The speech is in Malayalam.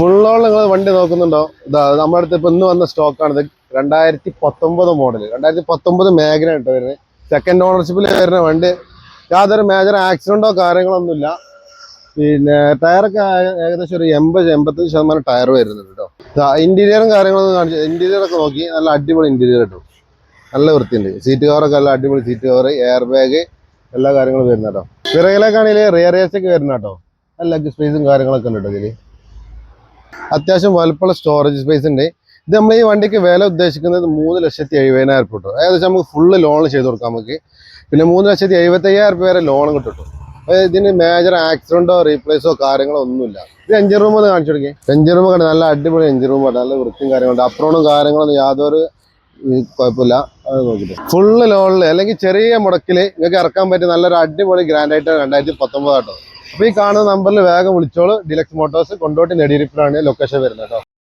ഫുള്ളോളം നിങ്ങൾ വണ്ടി നോക്കുന്നുണ്ടോ? ഇതാ നമ്മുടെ അടുത്ത് ഇപ്പൊ ഇന്ന് വന്ന സ്റ്റോക്കാണിത് രണ്ടായിരത്തി പത്തൊമ്പത് മോഡൽ രണ്ടായിരത്തി പത്തൊമ്പത് മേഖല കേട്ടോ വരുന്നത്. സെക്കൻഡ് ഓണർഷിപ്പിൽ വരുന്ന വണ്ടി. യാതൊരു മേജർ ആക്സിഡന്റോ കാര്യങ്ങളൊന്നുമില്ല. പിന്നെ ടയറൊക്കെ ഏകദേശം ഒരു എൺപത് എൺപത്തഞ്ച് ശതമാനം ടയർ വരുന്നുണ്ട് കേട്ടോ. ഇന്റീരിയറും കാര്യങ്ങളൊന്നും കാണിച്ചു ഇന്റീരിയർ ഒക്കെ നോക്കി. നല്ല അടിപൊളി ഇന്റീരിയർ കിട്ടും. നല്ല വൃത്തിയുണ്ട്. സീറ്റ് കവറൊക്കെ നല്ല അടിപൊളി സീറ്റ് കവർ എയർ ബാഗ് എല്ലാ കാര്യങ്ങളും വരുന്ന കേട്ടോ. പിറകിലേക്കാണെങ്കിൽ റിയർ ഏസ് ഒക്കെ വരുന്ന കേട്ടോ. നല്ല സ്പേസും കാര്യങ്ങളൊക്കെ ഉണ്ട് കേട്ടോ ഇതിൽ. അത്യാവശ്യം വലുപ്പമുള്ള സ്റ്റോറേജ് സ്പേസ് ഉണ്ട്. ഇത് നമ്മൾ ഈ വണ്ടിക്ക് വില ഉദ്ദേശിക്കുന്നത് മൂന്ന് ലക്ഷത്തി എഴുപതിനായിരം രൂപ കിട്ടും ഏകദേശം നമുക്ക് ഫുള്ള് ലോൺ ചെയ്ത് കൊടുക്കാം നമുക്ക്. പിന്നെ മൂന്ന് ലക്ഷത്തി എഴുപത്തയ്യായിരം രൂപ വരെ ലോൺ കിട്ടും ഇതിന് മേജർ ആക്സിഡന്റോ റീപ്ലേസോ കാര്യങ്ങളോ ഒന്നുമില്ല. ഇത് എഞ്ചിൻ റൂം ഒന്ന് കാണിച്ചു കൊടുക്കേ. എഞ്ചിൻ റൂം കണ്ട് നല്ല അടിപൊളി എഞ്ചിൻ റൂം നല്ല വൃത്തിയും കാര്യങ്ങളുണ്ട്. അപ്രോണും കാര്യങ്ങളൊന്നും യാതൊരു കുഴപ്പമില്ല. അത് നോക്കിട്ട് ഫുള്ള് ലോണിൽ അല്ലെങ്കിൽ ചെറിയ മുടക്കിൽ നിങ്ങൾക്ക് ഇറക്കാൻ പറ്റിയ നല്ലൊരു അടിപൊളി ഗ്രാൻഡായിട്ട് രണ്ടായിരത്തി പത്തൊമ്പത് അപ്പൊ ഈ കാണുന്ന നമ്പറിൽ വേഗം വിളിച്ചോളൂ. ഡിലക്സ് മോട്ടോഴ്സ് കൊണ്ടോട്ടി നെടിയിരിപ്പിലാണ് ലൊക്കേഷൻ വരുന്നത് കേട്ടോ.